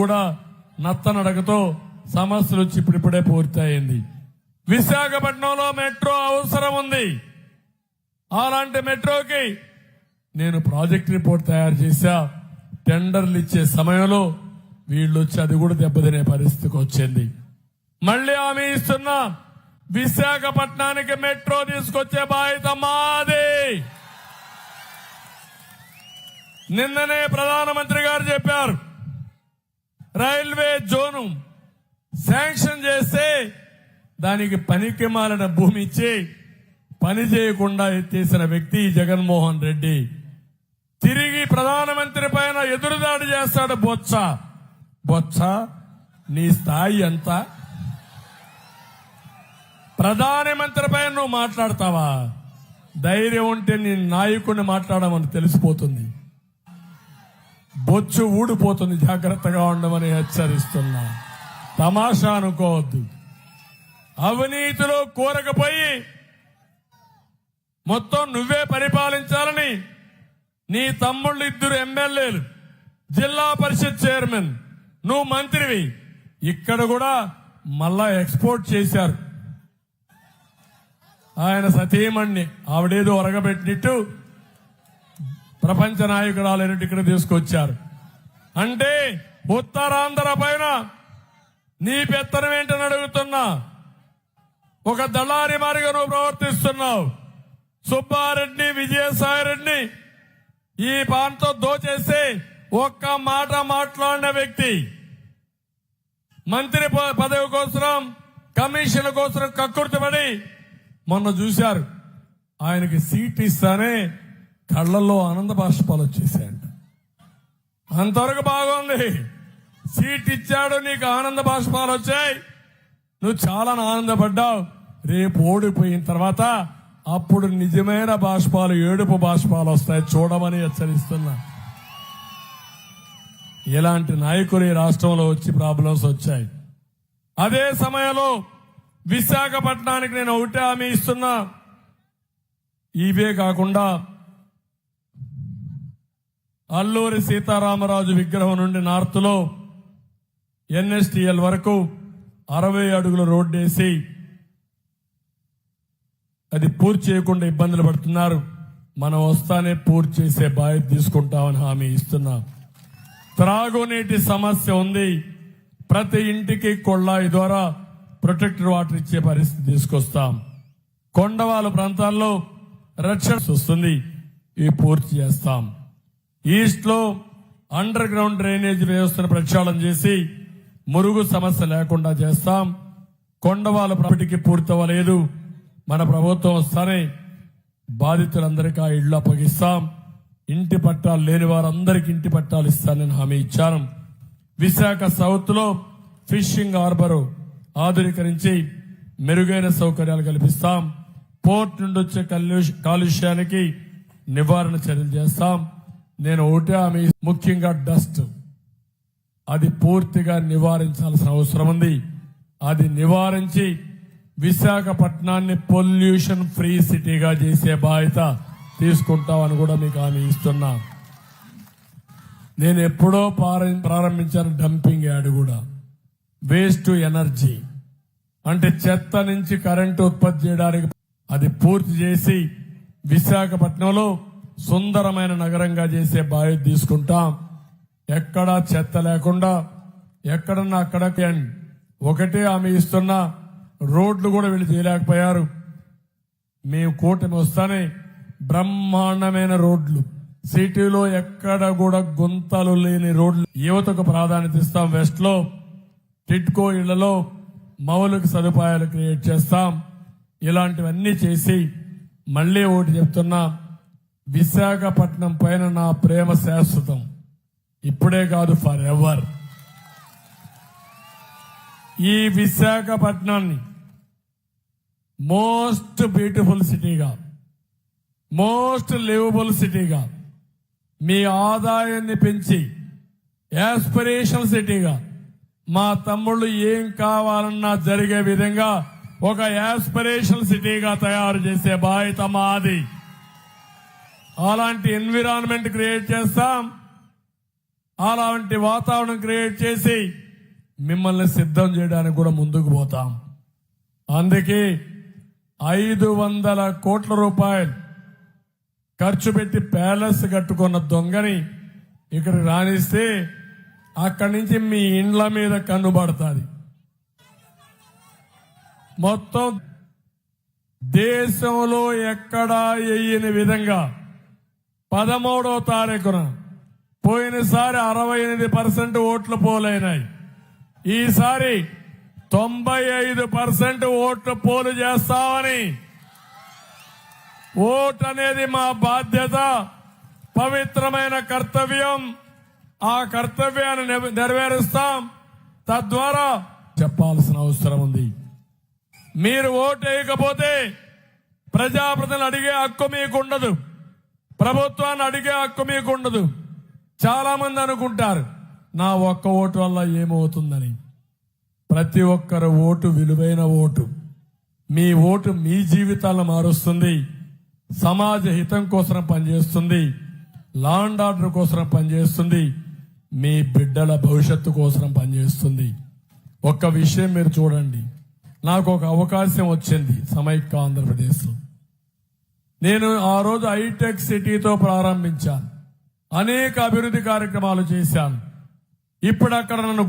కూడా నత్తనడకతో సమస్యలు వచ్చి ఇప్పుడిప్పుడే పూర్తయింది. విశాఖపట్నంలో మెట్రో అవసరం ఉంది. అలాంటి మెట్రోకి నేను ప్రాజెక్ట్ రిపోర్ట్ తయారు చేశా. టెండర్లు ఇచ్చే సమయంలో వీళ్ళు వచ్చి అది కూడా దెబ్బతినే పరిస్థితికి వచ్చింది. మళ్ళీ హామీ ఇస్తున్నా విశాఖపట్నానికి మెట్రో తీసుకొచ్చే బాధ్యత మాది. నిన్ననే ప్రధానమంత్రి గారు చెప్పారు రైల్వే జోను శాంక్షన్ చేస్తే దానికి పనికి మాలిన భూమి ఇచ్చి పని చేయకుండా ఎత్తేసిన వ్యక్తి జగన్మోహన్ రెడ్డి. తిరిగి ప్రధానమంత్రి పైన ఎదురుదాడి చేస్తాడు బొత్స. బొత్స నీ స్థాయి ఎంత? ప్రధానమంత్రి పైన నువ్వు మాట్లాడతావా? ధైర్యం ఉంటే నీ నాయకుడిని మాట్లాడమని తెలిసిపోతుంది. బొచ్చు ఊడిపోతుంది. జాగ్రత్తగా ఉండమని హెచ్చరిస్తున్నా. తమాషా అనుకోవద్దు. అవినీతిలో కూరకపోయి మొత్తం నువ్వే పరిపాలించాలని నీ తమ్ముళ్ళు ఇద్దరు ఎమ్మెల్యేలు జిల్లా పరిషత్ చైర్మన్ నువ్వు మంత్రివి. ఇక్కడ కూడా మళ్ళా ఎక్స్పోర్ట్ చేశారు. ఆయన సతీమణ్ణి ఆవిడేదో ఒరగబెట్టినట్టు ప్రపంచ నాయకురాలైనట్టు ఇక్కడ తీసుకొచ్చారు. అంటే ఉత్తరాంధ్ర పైన నీ పెత్తనం ఏంటని అడుగుతున్నా. ఒక దళారి మారిగా నువ్వు ప్రవర్తిస్తున్నావు. సుబ్బారెడ్డి విజయసాయిరెడ్డి ఈ పాన్తో దోచేసి ఒక్క మాట మాట్లాడిన వ్యక్తి. మంత్రి పదవి కోసం కమిషన్ కోసం కక్కుర్తిపడి మొన్న చూశారు. ఆయనకి సీట్ ఇస్తానే కళ్ళల్లో ఆనంద బాష్పాలు వచ్చేసాయంట అంతవరకు బాగుంది. సీట్ ఇచ్చాడు నీకు ఆనంద బాష్పాలు వచ్చాయి. నువ్వు చాలా ఆనందపడ్డావు. రేపు ఓడిపోయిన తర్వాత అప్పుడు నిజమైన బాష్పాలు ఏడుపు బాష్పాలు వస్తాయి. చూడమని హెచ్చరిస్తున్నా. ఇలాంటి నాయకులు ఈ రాష్ట్రంలో వచ్చి ప్రాబ్లమ్స్ వచ్చాయి. అదే సమయంలో విశాఖపట్నానికి నేను ఒకటే హామీ ఇస్తున్నా. ఇవే కాకుండా అల్లూరి సీతారామరాజు విగ్రహం నుండి నార్త్లో ఎన్ఎస్టిఎల్ వరకు అరవై అడుగుల రోడ్డు వేసి అది పూర్తి చేయకుండా ఇబ్బందులు పడుతున్నారు. మనం వస్తానే పూర్తి చేసే బాధ్యత తీసుకుంటామని హామీ ఇస్తున్నాం. త్రాగునీటి సమస్య ఉంది. ప్రతి ఇంటికి కొళ్ళాయి ద్వారా ప్రొటెక్టర్ వాటర్ ఇచ్చే పరిస్థితి తీసుకొస్తాం. కొండవాళ్ళ ప్రాంతాల్లో రక్షణ వస్తుంది. ఇవి పూర్తి చేస్తాం. ఈస్ట్లో అండర్ గ్రౌండ్ డ్రైనేజ్ వ్యవస్థను ప్రక్షాళన చేసి మురుగు సమస్య లేకుండా చేస్తాం. కొండవాల ప్రాపర్టీకి పూర్తవ్వలేదు. మన ప్రభుత్వం వస్తానే బాధితులందరికీ ఆ ఇళ్ళు అప్పగిస్తాం. ఇంటి పట్టాలు లేని వారందరికీ ఇంటి పట్టాలు ఇస్తానని హామీ ఇచ్చాను. విశాఖ సౌత్లో ఫిషింగ్ హార్బర్ ఆధునీకరించి మెరుగైన సౌకర్యాలు కల్పిస్తాం. పోర్ట్ నుండి వచ్చే కాలుష్యానికి నివారణ చర్యలు చేస్తాం. నేను ఒకటే ఆమె ముఖ్యంగా డస్ట్. అది పూర్తిగా నివారించాల్సిన అవసరం ఉంది. అది నివారించి విశాఖపట్నాన్ని పొల్యూషన్ ఫ్రీ సిటీగా చేసే బాధ్యత తీసుకుంటామని కూడా మీకు హామీ ఇస్తున్నా. నేను ఎప్పుడో పార- ప్రారంభించాను డంపింగ్ యాడ్ కూడా. Waste energy. అంటే చెత్త నుంచి కరెంటు ఉత్పత్తి చేయడానికి అది పూర్తి చేసి విశాఖపట్నంలో సుందరమైన నగరంగా చేసే బాధ్యత తీసుకుంటాం. ఎక్కడా చెత్త లేకుండా ఎక్కడన్నా అక్కడ ఒకటే ఆమె ఇస్తున్న రోడ్లు కూడా వీళ్ళు చేయలేకపోయారు. మేము కూటమి వస్తానే బ్రహ్మాండమైన రోడ్లు. సిటీలో ఎక్కడ కూడా గుంతలు లేని రోడ్లు. యువతకు ప్రాధాన్యత ఇస్తాం వెస్ట్లో టిట్కో ఇళ్ళలో మౌలిక సదుపాయాలు క్రియేట్ చేస్తాం. ఇలాంటివన్నీ చేసి మళ్ళీ ఒకటి చెప్తున్నా. విశాఖపట్నం పైన నా ప్రేమ శాశ్వతం. ఇప్పుడే కాదు ఫర్ ఎవర్ ఈ విశాఖపట్నాన్ని మోస్ట్ బ్యూటిఫుల్ సిటీగా మోస్ట్ లివబుల్ సిటీగా మీ ఆదాయాన్ని పెంచి యాస్పిరేషన్ సిటీగా మా తమ్ముళ్ళు ఏం కావాలన్నా జరిగే విధంగా ఒక యాస్పిరేషన్ సిటీగా తయారు చేసే బాధ్యత మాది. అలాంటి ఎన్విరాన్మెంట్ క్రియేట్ చేస్తాం. అలాంటి వాతావరణం క్రియేట్ చేసి మిమ్మల్ని సిద్ధం చేయడానికి కూడా ముందుకు పోతాం. అందుకే ఐదు వందల కోట్ల రూపాయలు ఖర్చు పెట్టి ప్యాలెస్ కట్టుకున్న దొంగని ఇక్కడ రాణిస్తే అక్కడి నుంచి మీ ఇండ్ల మీద కన్నుబడుతుంది మొత్తం దేశంలో ఎక్కడా వేయని విధంగా పదమూడవ తారీఖున పోయినసారి అరవై ఎనిమిది పర్సెంట్ ఓట్లు పోలైనాయి. ఈసారి తొంభై ఐదు పర్సెంట్ ఓట్లు పోలు చేస్తామని ఓట్ అనేది మా బాధ్యత పవిత్రమైన కర్తవ్యం. ఆ కర్తవ్యాన్ని నెరవేరుస్తాం. తద్వారా చెప్పాల్సిన అవసరం ఉంది. మీరు ఓటు వేయకపోతే ప్రజాప్రతిని అడిగే హక్కు మీకు ఉండదు ప్రభుత్వాన్ని అడిగే హక్కు మీకు ఉండదు చాలా మంది అనుకుంటారు నా ఒక్క ఓటు వల్ల ఏమవుతుందని. ప్రతి ఒక్కరు ఓటు విలువైన ఓటు. మీ ఓటు మీ జీవితాలను మారుస్తుంది. సమాజ హితం కోసం పనిచేస్తుంది. లాండ్ ఆర్డర్ కోసం పనిచేస్తుంది. మీ బిడ్డల భవిష్యత్తు కోసం పనిచేస్తుంది. ఒక్క విషయం మీరు చూడండి. నాకు ఒక అవకాశం వచ్చింది సమైక్య ఆంధ్రప్రదేశ్లో. నేను ఆ రోజు హైటెక్ సిటీతో ప్రారంభించాను. అనేక అభివృద్ధి కార్యక్రమాలు చేశాను. ఇప్పుడు అక్కడ నన్ను